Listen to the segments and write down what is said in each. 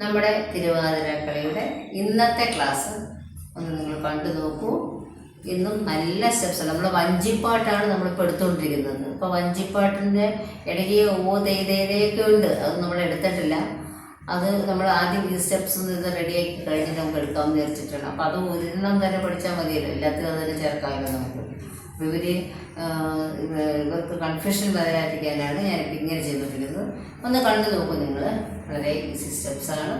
നമ്മുടെ തിരുവാതിരക്കളിയുടെ ഇന്നത്തെ ക്ലാസ് ഒന്ന് നിങ്ങൾ കണ്ടു നോക്കൂ. ഇന്നും നല്ല സ്റ്റെപ്സ് നമ്മൾ വഞ്ചിപ്പാട്ടാണ് നമ്മളിപ്പോൾ എടുത്തുകൊണ്ടിരിക്കുന്നത് ഇപ്പോൾ വഞ്ചിപ്പാട്ടിന്റെ ഇടയ്ക്ക് ഓ തേതേതയൊക്കെ ഉണ്ട്. അത് നമ്മൾ എടുത്തിട്ടില്ല. അത് നമ്മൾ ആദ്യം ഈ സ്റ്റെപ്സ് ഇത് റെഡിയാക്കി കഴിഞ്ഞിട്ട് നമുക്ക് എടുക്കാമെന്ന് വിചാരിച്ചിട്ടുണ്ട് അപ്പോൾ അത് ഒരെണ്ണം തന്നെ പഠിച്ചാൽ മതിയല്ലോ. എല്ലാത്തിനും തന്നെ ചേർക്കാമല്ലോ നമുക്ക്. ഇവർ ഇവർക്ക് കൺഫ്യൂഷൻ വരാതിരിക്കാനാണ് ഞാനിപ്പോൾ ഇങ്ങനെ ചെയ്തിട്ടിരിക്കുന്നത് ഒന്ന് കണ്ടു നോക്കൂ നിങ്ങൾ വളരെ ഈസി സ്റ്റെപ്സാണ്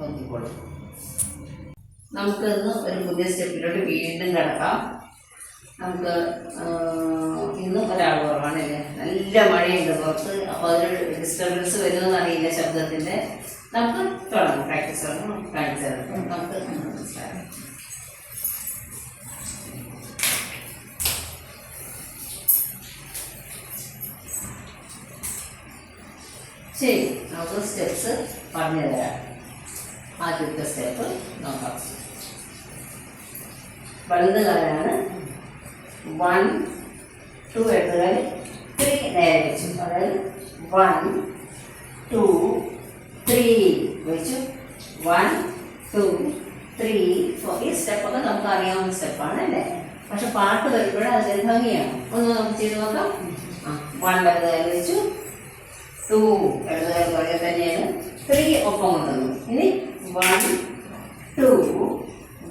നോക്കിക്കോളൂ നമുക്കിന്ന് ഒരു പുതിയ സ്റ്റെപ്പിലോട്ട് വീണ്ടും കിടക്കാം. നമുക്ക് ഇന്ന് ഒരാൾ കുറവാണല്ലേ നല്ല മഴയുണ്ട് പുറത്ത്. അപ്പോൾ അതൊരു ഡിസ്റ്റർബൻസ് വരുമെന്ന് അറിയില്ല ശബ്ദത്തിന്റെ നമുക്ക് തുടങ്ങാം. പ്രാക്ടീസ് തുടങ്ങാം. കാണിച്ചു തരാം. നമുക്ക് മനസ്സിലാക്കാം. ശരി. നമുക്ക് സ്റ്റെപ്സ് പറഞ്ഞു തരാം ആദ്യത്തെ സ്റ്റെപ്പ് നോക്കാം വലുതുകാരാണ് വൺ ടു എഴുതുകാർ ത്രീ നേരെ വെച്ചു. അതായത് വൺ ടു ത്രീ വെച്ചു. വൺ ടു ത്രീ ഫോർ ഈ സ്റ്റെപ്പൊക്കെ നമുക്ക് അറിയാവുന്ന സ്റ്റെപ്പാണ് അല്ലേ? പക്ഷെ പാട്ട് വരുമ്പോഴേ അതിൽ ഭംഗിയാണ്. ഒന്ന് നമുക്ക് ചെയ്ത് നോക്കാം. ആ വൺ വലുതായി വെച്ചു. ടു എഴുതുകാർ പോലെ തന്നെയാണ് ത്രീ ഒപ്പം കൊണ്ടുവന്നു. ഇനി one two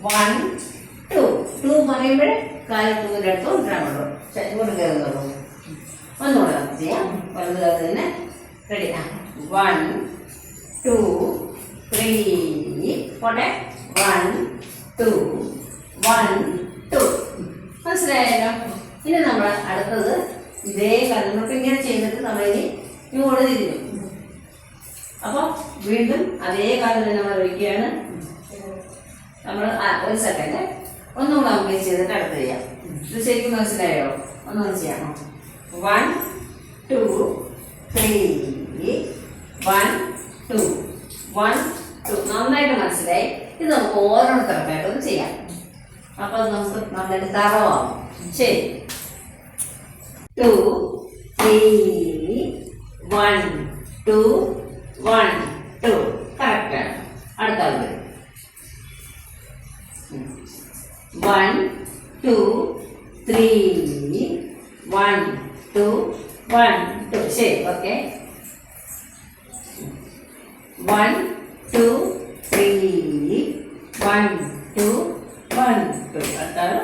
one two two പറയുമ്പോഴേ കാലം ടൂവിന്റെ അടുത്ത് കൊണ്ടുവരാനുള്ളൂ ശരി, ഇങ്ങോട്ട് കയറുന്നുള്ളൂ ഒന്നുകൂടെ നമുക്ക് ചെയ്യാം. വലത് കാലത്ത് തന്നെ റെഡി ആ വൺ ടു ത്രീ പോട്ടെ. വൺ ടു വൺ ടു മനസ്സിലായല്ലോ? ഇനി നമ്മൾ അടുത്തത് ഇതേ നമ്മളിപ്പോൾ ഇങ്ങനെ ചെയ്തിട്ട് നമ്മളിനി ഇങ്ങോട്ട് തിരിഞ്ഞു അപ്പോൾ വീണ്ടും അതേ കാലം തന്നെ നമ്മൾ ഒഴിക്കുകയാണ് നമ്മൾ ഒരു സെക്കൻഡ് ഒന്നും കൂടെ നമുക്ക് ചെയ്തിട്ട് അടുത്ത് ചെയ്യാം. ഇത് ശരിക്കും മനസ്സിലായോ? ഒന്നും ചെയ്യാമോ one two three one two one two നന്നായിട്ട് മനസ്സിലായി. ഇത് നമുക്ക് ഓരോരുത്തർക്കായിട്ടൊന്ന് ചെയ്യാം. അപ്പൊ നമുക്ക് നന്നായിട്ട് തറവാകും ശരി. Two three one two one two കറക്റ്റാണ് അടുത്ത ആൾ വരും one two three one two one two ശരി okay one two three one two one two അടുത്താണ്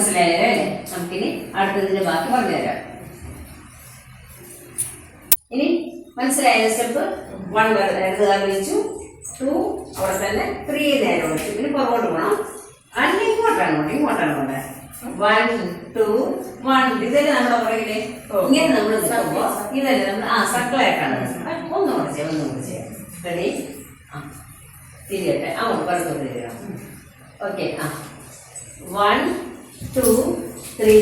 നന്നായിട്ട് മനസ്സിലായോ അല്ലേ നമുക്കിനി അടുത്തതിന്റെ ബാക്കി പറഞ്ഞുതരാം ഇനി മനസ്സിലായ സ്റ്റെപ്പ് വൺ ഇടതുകാലം വിളിച്ചു. ടു അവിടെ തന്നെ ത്രീ നേരം വെച്ചു പിന്നെ പുറകോട്ട് പോകണം അല്ല ഇങ്ങോട്ടാണ് പോകണം ഇങ്ങോട്ടാണ് പോകണ്ടേ വൺ ടു വൺ ഇതല്ലേ നമ്മുടെ പുറകിൽ ഇങ്ങനെ നമ്മൾ നിൽക്കുമ്പോ ഇതല്ലേ നമ്മൾ ആ സർക്കിളായിട്ടാണ് ഒന്ന് കൂടെ ചെയ്യാം ഒന്നും കൂടെ ചെയ്യാം. റെഡി ആ. തിരിയട്ടെ. ആ പുറത്തോട്ട് തിരിയണം ഓക്കെ ആ. One two three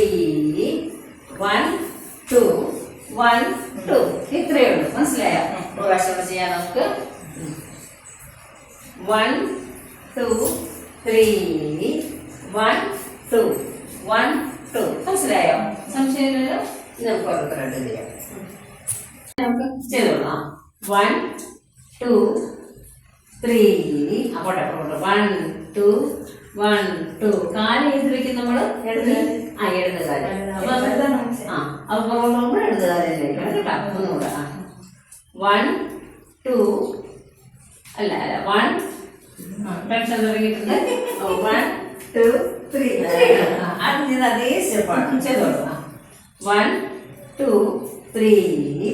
one two one two ഇത്രയേ ഉള്ളൂ മനസ്സിലായോ? ഒരു പ്രാവശ്യം കൂടെ ചെയ്യാം നമുക്ക് one two three one two one two മനസ്സിലായോ? സംശയമില്ലല്ലോ ഇനി നമുക്ക് ഓരോരുത്തരായിട്ട് ചെയ്യാം. നമുക്ക് ചെയ്തോളാം വൺ ടു ത്രീ അങ്ങോട്ടെ അങ്ങോട്ട്. വൺ ടു വൺ ടു കാൽ ചെയ്ത് വെക്കും നമ്മൾ ആ ഇടത് കാൽ. ആ അപ്പൊ ഇടത് കാലിലേക്ക് കേട്ടോ. ഒന്നുകൂടെ ആ. വൺ ടു അല്ല അല്ല വൺ ടെൻഷൻ തുടങ്ങിയിട്ടുണ്ട് വൺ ടു ത്രീ അത് ഞാൻ അതേ സ്റ്റെപ്പാണ് ചെയ്തോളൂ. വൺ ടു ത്രീ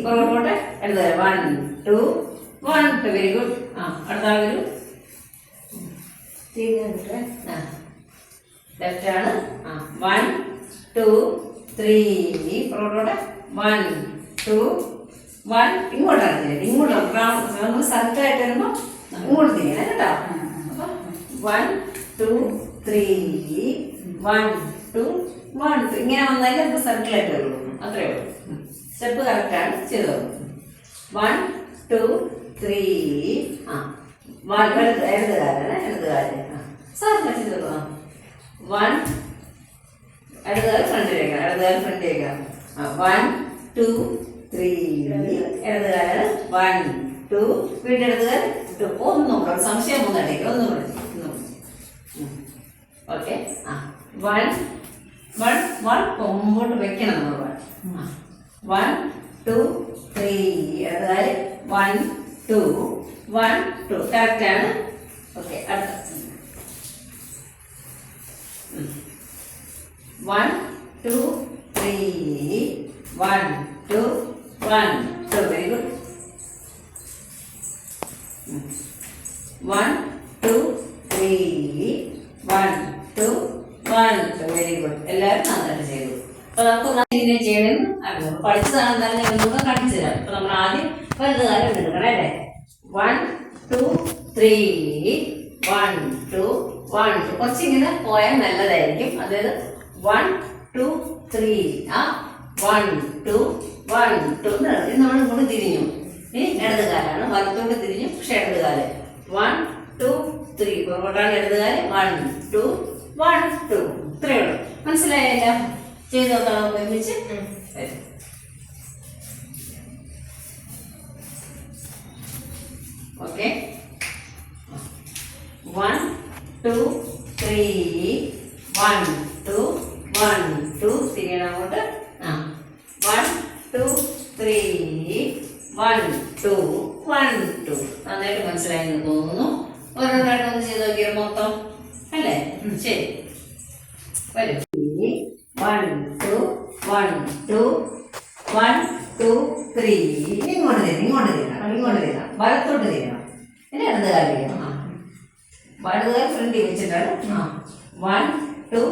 പുറകോട്ട് എടുത്തു one two one two very good ആ അടുത്ത ആൾ വരൂ. ആ ലെഫ്റ്റ് ആണ്. ആ. വൺ ടു ത്രീ പുറകോട്ട് വൺ ടു വൺ ഇങ്ങോട്ടാണ് തിരിയുന്നത് ഇങ്ങോട്ട് നമ്മൾ സർക്കിളായിട്ട് വരുമ്പോൾ ഇങ്ങോട്ട് ചെയ്യണം കേട്ടോ. അപ്പൊ one two three one two one two ഇങ്ങനെ വന്നാലേ നമുക്ക് സർക്കിളായിട്ട് വരുള്ളൂ. അത്രേ ഉള്ളൂ. സ്റ്റെപ്പ് കറക്റ്റാണ് ചെയ്തോളൂ വൺ ടു ത്രീ ആ. വൺ ഇടതുകാൽ ഫ്രണ്ടിലേക്ക് ഇടതുകാൽ ഫ്രണ്ടിലേക്ക് വൺ ടു ത്രീ ഇടതുകാൽ വൺ ടു വീണ്ടും ഇടതുകാൽ ഒന്നും കൂടെ സംശയം ഒന്നും ഇടയ്ക്ക് ഒന്നും കൂടെ ഓക്കെ ആ. വൺ വൺ വൺ മുമ്പോട്ട് വെക്കണം നമ്മൾ. വൺ വൺ ടു ത്രീ ഇടതുകാൽ വൺ ടു വൺ ടു കറക്റ്റാണ് ഓക്കെ അടുത്ത one two three one two one two very good one two three one two one two very good എല്ലാവരും നന്നായിട്ട് ചെയ്തു. അപ്പൊ നമുക്ക് ഇങ്ങനെ ചെയ്യണമെന്ന് അറിയാം പഠിച്ചതാണ് എന്തായാലും കാണിച്ചു തരാം. അപ്പൊ നമ്മൾ ആദ്യം വലുത് കാലം എടുക്കണം അല്ലേ? One two three one two one two കുറച്ചിങ്ങനെ പോയാൽ നല്ലതായിരിക്കും. അതായത് വൺ ടു ത്രീ ആ വൺ ടു വൺ ടു ഇത് നമ്മൾ ഇങ്ങോട്ട് തിരിഞ്ഞു. ഇനി ഇടത് കാലാണ് വലത്തോട്ട് തിരിഞ്ഞു. പക്ഷെ ഇടത് കാൽ വൺ ടു ത്രീ പുറകോട്ടാണ് ഇടത് കാൽ വൺ ടു വൺ ടു ഇത്രയേ ഉള്ളൂ. മനസ്സിലായല്ലോ? ചെയ്ത് നോക്കാം. നമുക്ക് ഒരുമിച്ച്. Okay one two three one two one two തിരിയണം അങ്ങോട്ട്. ആ. One two three one two one two നന്നായിട്ട് മനസ്സിലായെന്ന് തോന്നുന്നു. ഓരോന്നായിട്ട് ഒന്ന് ചെയ്ത് നോക്കിയാൽ മൊത്തം. അല്ലേ? ശരി. വരും. One two one two one two three ഇങ്ങോട്ട് തരാം ഇങ്ങോട്ട് തരാം ഇങ്ങോട്ട് തരാം വലത്തോട്ട് തിരിയണം ഇനി ഇടത് കാലിക്കണം ആ. വലതുകാൽ ഫ്രണ്ടിൽ വെച്ചിട്ടാണ്. ആ. വൺ ടു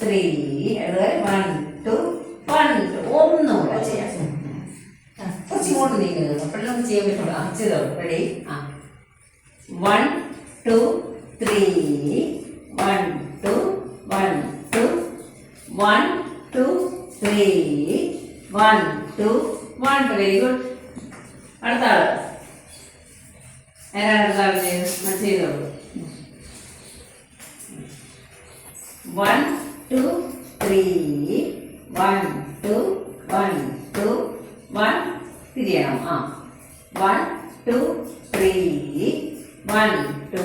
ത്രീ ഇടതുകാൽ വൺ ടു വൺ ടു ഒന്നും കൂടെ ചെയ്യാം കുറച്ച് ഇങ്ങോട്ട് നീങ്ങുന്നത് അപ്പോഴേ നമുക്ക് ചെയ്യാൻ പറ്റുള്ളൂ. ആ ചെയ്തോ. റെഡി ആ. One two three one two one two one two three one two one two very good അടുത്ത ആൾ. ചെയ്തോളൂ one two three one two one two one തിരിയണം ആ one two three one two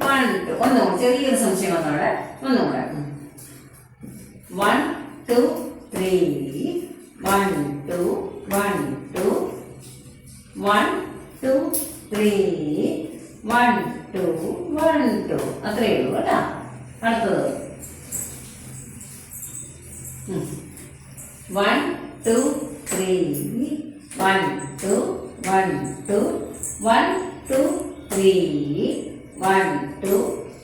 one two ഒന്നും കൂടെ ചെറിയൊരു സംശയം വന്നവിടെ ഒന്നും കൂടെ one two three one two one two one two three one two one two അത്രയേ ഉള്ളൂ കേട്ടോ. അടുത്തത്. One two three one two one two one two three one two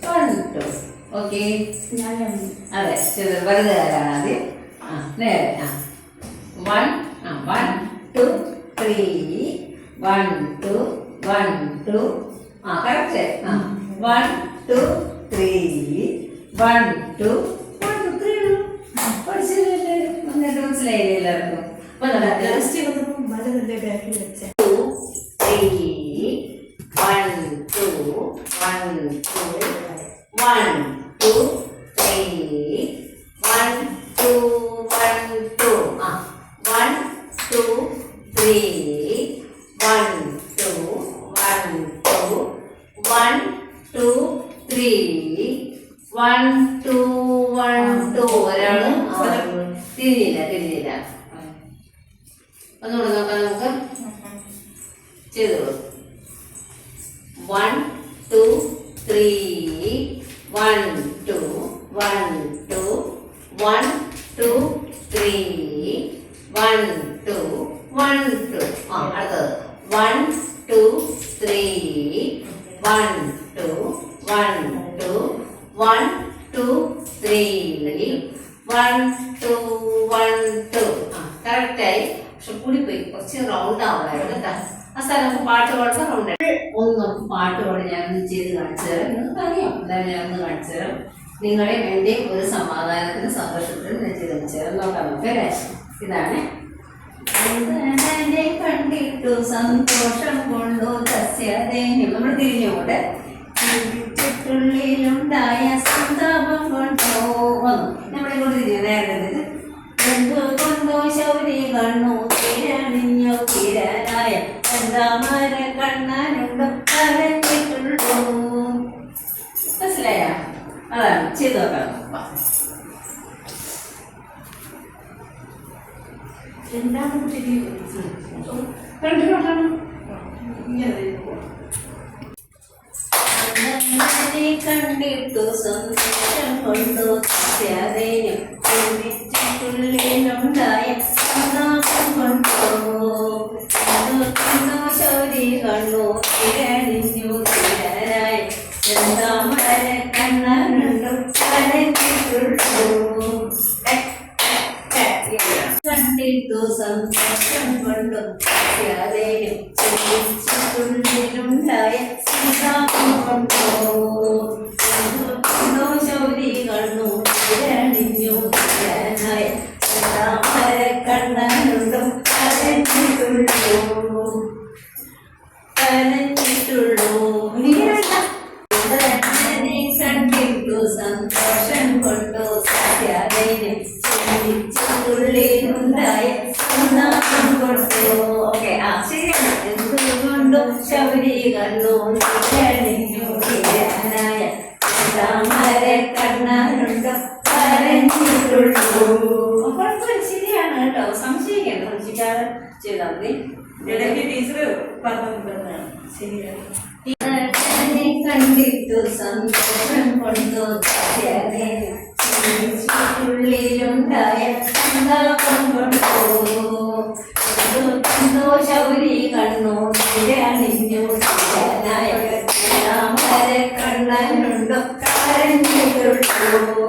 one two okay അതെ ചെറു വെറുതെ തരാണ് ആദ്യം? ആ നേരെ. ആ. വൺ ആ one two three one two one two ആ കറക്റ്റ് ആ. One two three one two one two three പഠിച്ചില്ലേ നന്നായിട്ട് മനസ്സിലായില്ലേ എല്ലാവർക്കും? അപ്പൊ നടക്കുക two, three, one, two, one, two, one, two, three, one, ഒന്നുകൂടെ നോക്കാം നമുക്ക്. ചെയ്തോളൂ one two three one two one two one two three one two one two ആ അടുത്തത്. One two three one two one two one two three one two one two ആ കറക്റ്റായി പക്ഷെ കൂടിപ്പോയി കുറച്ച് റൗണ്ട് ആവണമായിരുന്നു കേട്ടോ. ആ സ്ഥലം നമുക്ക് പാട്ട് റൗണ്ട് ഒന്ന് നമുക്ക് പാട്ട് പാടി ഞാനൊന്ന് ചെയ്ത് കാണിച്ചു തരാം. നിങ്ങൾക്ക് അറിയാം. എന്തായാലും ഞാനൊന്ന് കാണിച്ചു തരാം. നിങ്ങളെ എന്റെ ഒരു സമാധാനത്തിനും സന്തോഷത്തിനും ഞാൻ ചെയ്ത് കാണിച്ചു തരാം. നോക്കാം നമുക്ക് അല്ലേ? ഇതാണ്. കണ്ടിട്ടു സന്തോഷം കൊണ്ടു സസ്യദേഹ്യം നമ്മൾ തിരിഞ്ഞുകൊണ്ട് ചുറ്റുള്ളിലുണ്ടായ സന്താപം ചെന്താമര കണ്ണനുണ്ട് കരഞ്ഞിട്ടുള്ളൂ മനസ്സിലായ? അതാണ് ചെയ്തു നോക്കാം വാ. എന്താണ് കണ്ടിട്ടുണ്ടാണ് അന്നമ്മനെ കണ്ടിട്ടു സന്തോഷം കൊണ്ടു. സത്യാദേയം കണ്ടിട്ടു സന്തോഷം കൊണ്ടും ഇടയ്ക്ക് ടീച്ചർ പറഞ്ഞതാണ് ശരിയാണ് കണ്ടിട്ടു സന്തോഷം. കൊണ്ടു ഉള്ളിലുണ്ടായ സന്താപം കൊണ്ടോ സന്തോഷൗരി കണ്ണു അണിഞ്ഞു നായകരെ കണ്ണനുണ്ടോ കരഞ്ഞിട്ടുള്ളൂ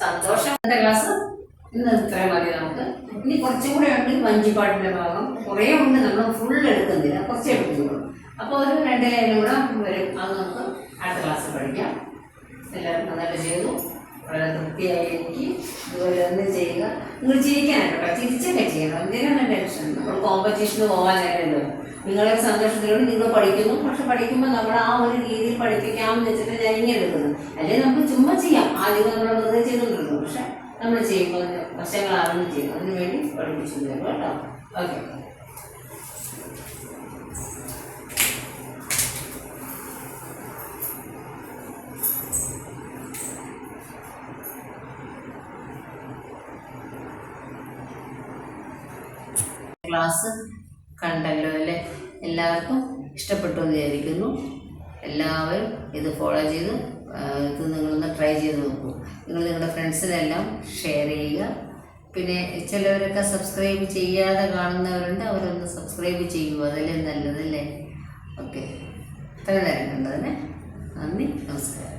സന്തോഷം ക്ലാസ്? ഇന്ന് ഇത്ര മതി നമുക്ക്. ഇനി കുറച്ചും കൂടെ ഉണ്ട് വഞ്ചിപ്പാട്ടിന്റെ ഭാഗം. കുറേ ഉണ്ട് നമ്മൾ ഫുൾ എടുക്കുന്നില്ല. കുറച്ചേ എടുക്കുന്നുള്ളൂ. അപ്പോൾ ഒരു രണ്ട് ലൈനും കൂടെ വരും. അത് നമുക്ക് അടുത്ത ക്ലാസ്സിൽ പഠിക്കാം. എല്ലാവർക്കും നന്നായിട്ട് ചെയ്തു. വളരെ തൃപ്തിയായി എനിക്ക്. ഇതുപോലെ ഒന്ന് ചെയ്യുക. നിങ്ങൾ ചിരിക്കാനായിട്ടോ ചിരിച്ചൊക്കെ ചെയ്യണം. എന്തിനാണ് ടെൻഷൻ? നമ്മൾ കോമ്പറ്റീഷന് പോകാനായിട്ടല്ലോ. നിങ്ങളെ സന്തോഷത്തിലൂടെ നിങ്ങൾ പഠിക്കുന്നു. പക്ഷെ പഠിക്കുമ്പോൾ നമ്മൾ ആ ഒരു രീതിയിൽ പഠിപ്പിക്കാമെന്ന് വെച്ചിട്ട് ഞാൻ ഇങ്ങനെ എടുക്കുന്നു. അല്ലെങ്കിൽ നമുക്ക് ചുമ്മാ ചെയ്യാം. ആദ്യം നമ്മൾ വെറുതെ ചെയ്തുകൊണ്ടിരുന്നു. പക്ഷെ നമ്മൾ ചെയ്യുമ്പോൾ അതിന് വശങ്ങളാണെന്ന് ചെയ്യും അതിനു വേണ്ടി പഠിപ്പിച്ചു തരും കേട്ടോ. ഓക്കെ ക്ലാസ് കണ്ടല്ലോ അല്ലേ? എല്ലാവർക്കും ഇഷ്ടപ്പെട്ടു വിചാരിക്കുന്നു. എല്ലാവരും ഇത് ഫോളോ ചെയ്ത് ഇത് നിങ്ങളൊന്ന് ട്രൈ ചെയ്ത് നോക്കൂ. നിങ്ങൾ നിങ്ങളുടെ ഫ്രണ്ട്സിനെല്ലാം ഷെയർ ചെയ്യുക. പിന്നെ ചിലവരൊക്കെ സബ്സ്ക്രൈബ് ചെയ്യാതെ കാണുന്നവരുണ്ട് അവരൊന്ന് സബ്സ്ക്രൈബ് ചെയ്യൂ. അതല്ലേ നല്ലതല്ലേ? ഓക്കെ ഇത്ര നേരം കണ്ടതിന് നന്ദി നമസ്കാരം.